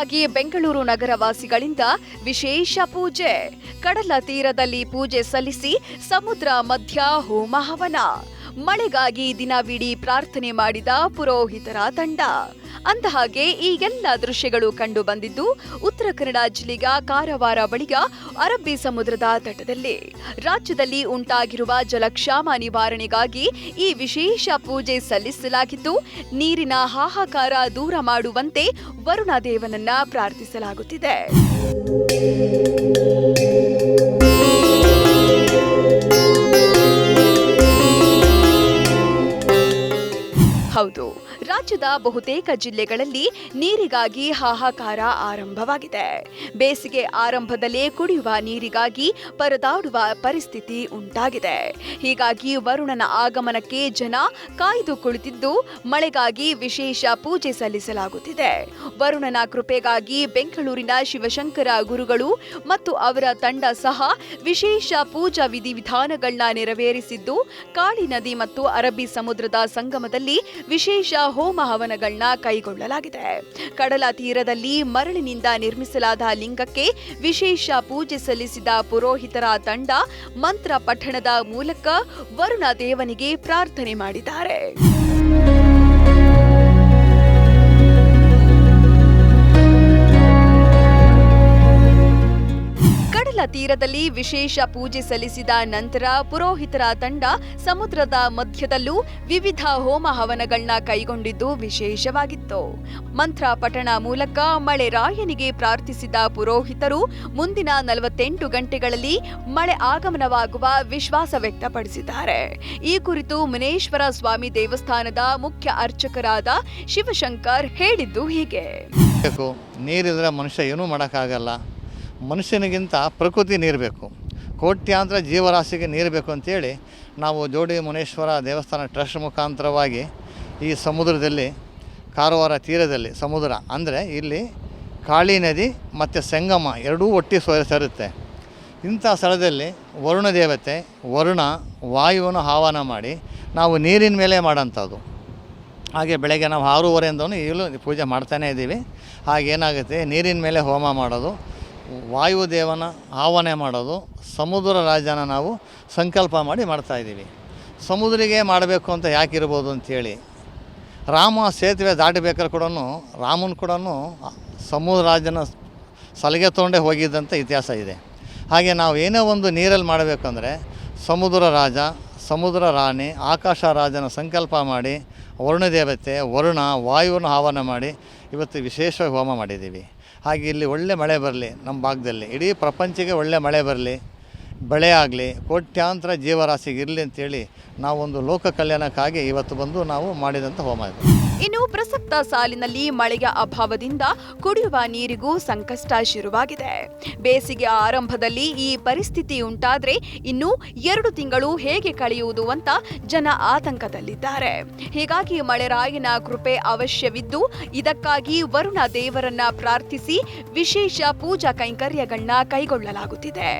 ಹೀಗಾಗಿ ಬೆಂಗಳೂರು ನಗರವಾಸಿಗಳಿಂದ ವಿಶೇಷ ಪೂಜೆ. ಕಡಲ ತೀರದಲ್ಲಿ ಪೂಜೆ ಸಲ್ಲಿಸಿ ಸಮುದ್ರ ಮಧ್ಯ ಹೋಮ ಹವನ. ಮಳೆಗಾಗಿ ದಿನವಿಡೀ ಪ್ರಾರ್ಥನೆ ಮಾಡಿದ ಪುರೋಹಿತರ ತಂಡ. ಅಂದಹಾಗೆ, ಈ ಎಲ್ಲ ದೃಶ್ಯಗಳು ಕಂಡು ಬಂದಿದ್ದು ಉತ್ತರ ಕನ್ನಡ ಜಿಲ್ಲೆಯ ಕಾರವಾರ ಬಳಿಯ ಅರಬ್ಬಿ ಸಮುದ್ರದ ತಟದಲ್ಲಿ. ರಾಜ್ಯದಲ್ಲಿ ಉಂಟಾಗಿರುವ ಜಲಕ್ಷಾಮ ನಿವಾರಣೆಗಾಗಿ ಈ ವಿಶೇಷ ಪೂಜೆ ಸಲ್ಲಿಸಲಾಗಿದ್ದು, ನೀರಿನ ಹಾಹಾಕಾರ ದೂರ ಮಾಡುವಂತೆ ವರುಣ ದೇವನನ್ನ ಪ್ರಾರ್ಥಿಸಲಾಗುತ್ತಿದೆ. ಹೌದು ರಾಜ್ಯದ ಬಹುತೇಕ ಜಿಲ್ಲೆಗಳಲ್ಲಿ ನೀರಿಗಾಗಿ ಹಾಹಾಕಾರ ಆರಂಭವಾಗಿದೆ. ಬೇಸಿಗೆ ಆರಂಭದಲ್ಲೇ ಕುಡಿಯುವ ನೀರಿಗಾಗಿ ಪರದಾಡುವ ಪರಿಸ್ಥಿತಿ ಉಂಟಾಗಿದೆ. ಹೀಗಾಗಿ ವರುಣನ ಆಗಮನಕ್ಕೆ ಜನ ಕಾಯ್ದು ಕುಳಿತಿದ್ದು, ಮಳೆಗಾಗಿ ವಿಶೇಷ ಪೂಜೆ ಸಲ್ಲಿಸಲಾಗುತ್ತಿದೆ. ವರುಣನ ಕೃಪೆಗಾಗಿ ಬೆಂಗಳೂರಿನ ಶಿವಶಂಕರ ಗುರುಗಳು ಮತ್ತು ಅವರ ತಂಡ ಸಹ ವಿಶೇಷ ಪೂಜಾ ವಿಧಿವಿಧಾನಗಳನ್ನ ನೆರವೇರಿಸಿದ್ದು, ಕಾಳಿ ನದಿ ಮತ್ತು ಅರಬ್ಬಿ ಸಮುದ್ರದ ಸಂಗಮದಲ್ಲಿ ವಿಶೇಷ ಹೋಮ ಹವನಗಳನ್ನ ಕೈಗೊಳ್ಳಲಾಗಿದೆ. ಕಡಲ ತೀರದಲ್ಲಿ ಮರಳಿನಿಂದ ನಿರ್ಮಿಸಲಾದ ಲಿಂಗಕ್ಕೆ ವಿಶೇಷ ಪೂಜೆ ಸಲ್ಲಿಸಿದ ಪುರೋಹಿತರ ತಂಡ ಮಂತ್ರ ಪಠಣದ ಮೂಲಕ ವರುಣ ದೇವನಿಗೆ ಪ್ರಾರ್ಥನೆ ಮಾಡಿದ್ದಾರೆ. ತೀರದಲ್ಲಿ ವಿಶೇಷ ಪೂಜೆ ಸಲ್ಲಿಸಿದ ನಂತರ ಪುರೋಹಿತರ ತಂಡ ಸಮುದ್ರದ ಮಧ್ಯದಲ್ಲೂ ವಿವಿಧ ಹೋಮ ಹವನಗಳನ್ನ ಕೈಗೊಂಡಿದ್ದು ವಿಶೇಷವಾಗಿತ್ತು. ಮಂತ್ರ ಪಠಣ ಮೂಲಕ ಮಳೆ ರಾಯನಿಗೆ ಪ್ರಾರ್ಥಿಸಿದ ಪುರೋಹಿತರು ಮುಂದಿನ ನಲವತ್ತೆಂಟು ಗಂಟೆಗಳಲ್ಲಿ ಮಳೆ ಆಗಮನವಾಗುವ ವಿಶ್ವಾಸ ವ್ಯಕ್ತಪಡಿಸಿದ್ದಾರೆ. ಈ ಕುರಿತು ಮುನೇಶ್ವರ ಸ್ವಾಮಿ ದೇವಸ್ಥಾನದ ಮುಖ್ಯ ಅರ್ಚಕರಾದ ಶಿವಶಂಕರ್ ಹೇಳಿದ್ದು ಹೀಗೆ. ನೀರಿದ್ರೆ ಮನುಷ್ಯ ಏನೂ ಮಾಡೋಕ್ಕಾಗಲ್ಲ. ಮನುಷ್ಯನಿಗಿಂತ ಪ್ರಕೃತಿ ನೀರು ಬೇಕು. ಕೋಟ್ಯಾಂತರ ಜೀವರಾಶಿಗೆ ನೀರು ಬೇಕು ಅಂತೇಳಿ ನಾವು ಜೋಡಿ ಮುನೇಶ್ವರ ದೇವಸ್ಥಾನ ಟ್ರಸ್ಟ್ ಮುಖಾಂತರವಾಗಿ ಈ ಸಮುದ್ರದಲ್ಲಿ, ಕಾರವಾರ ತೀರದಲ್ಲಿ, ಸಮುದ್ರ ಅಂದರೆ ಇಲ್ಲಿ ಕಾಳಿ ನದಿ ಮತ್ತು ಸಂಗಮ ಎರಡೂ ಒಟ್ಟಿ ಸೇರುತ್ತೆ. ಇಂಥ ಸ್ಥಳದಲ್ಲಿ ವರುಣ ದೇವತೆ, ವರುಣ ವಾಯುವನ್ನು ಆಹ್ವಾನ ಮಾಡಿ ನಾವು ನೀರಿನ ಮೇಲೆ ಮಾಡೋಂಥದ್ದು. ಹಾಗೆ ಬೆಳಗ್ಗೆ ನಾವು ಆರೂವರೆಯಿಂದ ಈಗಲೂ ಪೂಜೆ ಮಾಡ್ತಾನೇ ಇದ್ದೀವಿ. ಹಾಗೇನಾಗುತ್ತೆ ನೀರಿನ ಮೇಲೆ ಹೋಮ ಮಾಡೋದು ವಾಯುದೇವನ ಆವನೆ ಮಾಡೋದು, ಸಮುದ್ರ ರಾಜನ ನಾವು ಸಂಕಲ್ಪ ಮಾಡಿ ಮಾಡ್ತಾಯಿದ್ದೀವಿ ಸಮುದ್ರಿಗೆ ಮಾಡಬೇಕು ಅಂತ ಯಾಕಿರ್ಬೋದು ಅಂಥೇಳಿ ರಾಮ ಸೇತುವೆ ದಾಟಬೇಕಾದ್ರೆ ಕೂಡ ರಾಮನ ಕೂಡ ಸಮುದ್ರ ರಾಜನ ಸಲಿಗೆ ತೊಗೊಂಡೇ ಹೋಗಿದ್ದಂಥ ಇತಿಹಾಸ ಇದೆ. ಹಾಗೆ ನಾವು ಏನೇ ಒಂದು ನೀರಲ್ಲಿ ಮಾಡಬೇಕಂದ್ರೆ, ಸಮುದ್ರ ರಾಜ, ಸಮುದ್ರ ರಾಣಿ, ಆಕಾಶ ರಾಜನ ಸಂಕಲ್ಪ ಮಾಡಿ ವರುಣ ದೇವತೆ ವರುಣ, ವಾಯುವನ್ನು ಆಹ್ವಾನ ಮಾಡಿ ಇವತ್ತು ವಿಶೇಷವಾಗಿ ಹೋಮ ಮಾಡಿದ್ದೀವಿ. ಹಾಗೆ ಇಲ್ಲಿ ಒಳ್ಳೆ ಮಳೆ ಬರಲಿ ನಮ್ಮ ಭಾಗದಲ್ಲಿ. ಇಡೀ ಪ್ರಪಂಚಕ್ಕೆ ಒಳ್ಳೆ ಮಳೆ ಬರಲಿ, ಬೆಳೆ ಆಗಲಿ, ಕೋಟ್ಯಾಂತರ ಜೀವರಾಶಿಗಿರಲಿ ಅಂತೇಳಿ ನಾವೊಂದು ಲೋಕ ಕಲ್ಯಾಣಕ್ಕಾಗಿ ಇವತ್ತು ಬಂದು ನಾವು ಮಾಡಿದಂಥ ಹೋಮ ಇದು. ಇನ್ನು ಪ್ರಸಕ್ತ ಸಾಲಿನಲ್ಲಿ ಮಳೆಯ ಅಭಾವದಿಂದ ಕುಡಿಯುವ ನೀರಿಗೂ ಸಂಕಷ್ಟ ಶುರುವಾಗಿದೆ. ಬೇಸಿಗೆ ಆರಂಭದಲ್ಲಿ ಈ ಪರಿಸ್ಥಿತಿ ಉಂಟಾದರೆ ಇನ್ನು ಎರಡು ತಿಂಗಳು ಹೇಗೆ ಕಳೆಯುವುದು ಅಂತ ಜನ ಆತಂಕದಲ್ಲಿದ್ದಾರೆ. ಹೀಗಾಗಿ ಮಳೆರಾಯನ ಕೃಪೆ ಅವಶ್ಯವಿದ್ದು, ಇದಕ್ಕಾಗಿ ವರುಣ ದೇವರನ್ನ ಪ್ರಾರ್ಥಿಸಿ ವಿಶೇಷ ಪೂಜಾ ಕೈಂಕರ್ಯಗಳನ್ನ ಕೈಗೊಳ್ಳಲಾಗುತ್ತಿದೆ.